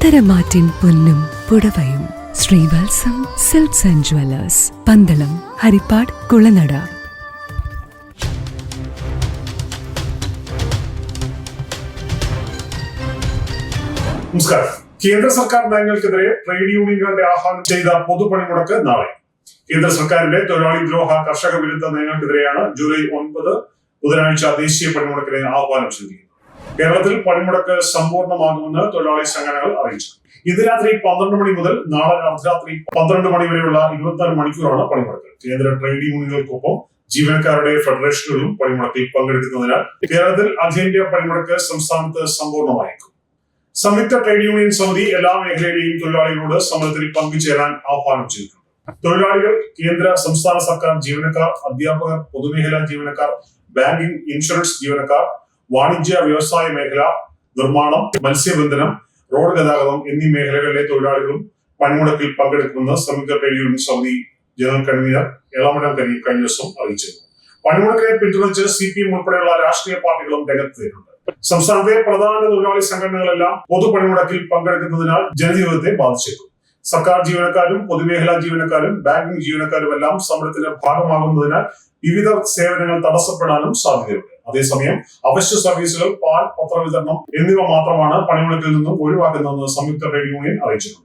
പത്തരമാറ്റിൻ പൊന്നും പുടവയും. Sreevalsam silks and jewellers Pandalam Haripad Kulanada. നമസ്കാരം. കേന്ദ്ര സർക്കാർ ബാങ്കുകൾക്കെതിരെ ട്രേഡ് യൂണിയനുകളുടെ ആഹ്വാനം ചെയ്ത പൊതുപണിമുടക്ക് നാളെ. കേന്ദ്ര സർക്കാരിന്റെ തൊഴിലാളി ദ്രോഹ കർഷക വിരുദ്ധ നയങ്ങൾക്കെതിരെയാണ് ജൂലൈ ഒൻപത് ബുധനാഴ്ച ദേശീയ പണിമുടക്കിനെ ആഹ്വാനം ചെയ്തിരിക്കുന്നത് കേരളത്തിൽ പണിമുടക്ക് സമ്പൂർണമാകുമെന്ന് തൊഴിലാളി സംഘടനകൾ അറിയിച്ചു. ഇന്ന് രാത്രി പന്ത്രണ്ട് മണി മുതൽ നാളെ അർദ്ധരാത്രി പന്ത്രണ്ട് മണി വരെയുള്ള ഇരുപത്തിനാല് മണിക്കൂറാണ് പണിമുടക്ക്. കേന്ദ്ര ട്രേഡ് യൂണിയനുകൾക്കൊപ്പം ജീവനക്കാരുടെ ഫെഡറേഷനുകളും പണിമുടക്കിൽ പങ്കെടുക്കുന്നതിനാൽ കേരളത്തിൽ അഖിലേന്ത്യാ പണിമുടക്ക് സംസ്ഥാനത്ത് സമ്പൂർണമായേക്കും. സംയുക്ത ട്രേഡ് യൂണിയൻ സമിതി എല്ലാ മേഖലയിലെയും തൊഴിലാളികളോട് സമരത്തിൽ പങ്കുചേരാൻ ആഹ്വാനം ചെയ്തിട്ടുണ്ട്. തൊഴിലാളികൾ കേന്ദ്ര സംസ്ഥാന സർക്കാർ ജീവനക്കാർ അധ്യാപകർ പൊതുമേഖലാ ജീവനക്കാർ ബാങ്കിംഗ് ഇൻഷുറൻസ് ജീവനക്കാർ വാണിജ്യ വ്യവസായ മേഖല നിർമ്മാണം മത്സ്യബന്ധനം റോഡ് ഗതാഗതം എന്നീ മേഖലകളിലെ തൊഴിലാളികളും പണിമുടക്കിൽ പങ്കെടുക്കുമെന്ന് സംയുക്ത ട്രേഡ് യൂണിയൻ സമിതി ജനറൽ കൺവീനർ എളമരം കരീം കഴിഞ്ഞ ദിവസം അറിയിച്ചിരുന്നു. പണിമുടക്കിനെ പിന്തുണച്ച് സി പി എം ഉൾപ്പെടെയുള്ള രാഷ്ട്രീയ പാർട്ടികളും രംഗത്തെത്തിയിട്ടുണ്ട്. സംസ്ഥാനത്തെ പ്രധാന തൊഴിലാളി സംഘടനകളെല്ലാം പൊതുപണിമുടക്കിൽ പങ്കെടുക്കുന്നതിനാൽ ജനജീവിതത്തെ ബാധിച്ചേക്കും. സർക്കാർ ജീവനക്കാരും പൊതുമേഖലാ ജീവനക്കാരും ബാങ്കിംഗ് ജീവനക്കാരും എല്ലാം സമരത്തിന്റെ ഭാഗമാകുന്നതിനാൽ വിവിധ സേവനങ്ങൾ തടസ്സപ്പെടാനും സാധ്യതയുണ്ട്. അതേസമയം അവശ്യ സർവീസുകൾ പാൽ പത്രവിതരണം എന്നിവ മാത്രമാണ് പണിമുടക്കിൽ നിന്നും ഒഴിവാക്കുന്നതെന്ന് സംയുക്ത ട്രേഡ് യൂണിയൻ അറിയിച്ചിട്ടുണ്ട്.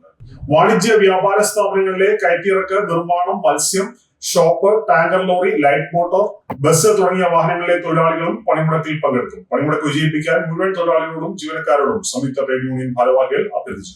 വാണിജ്യ വ്യാപാര സ്ഥാപനങ്ങളിലെ കയറ്റിറക്ക് നിർമ്മാണം മത്സ്യം shop tanker lorry light motor bus തുടങ്ങിയ വാഹനങ്ങളിലെ തൊഴിലാളികളും പണിമുടക്കിൽ പങ്കെടുക്കും. പണിമുടക്ക് വിജയിപ്പിക്കാൻ മുഴുവൻ തൊഴിലാളികളോടും ജീവനക്കാരോടും സംയുക്ത ട്രേഡ് യൂണിയൻ ഭാരവാഹികൾ അഭ്യർത്ഥിച്ചു.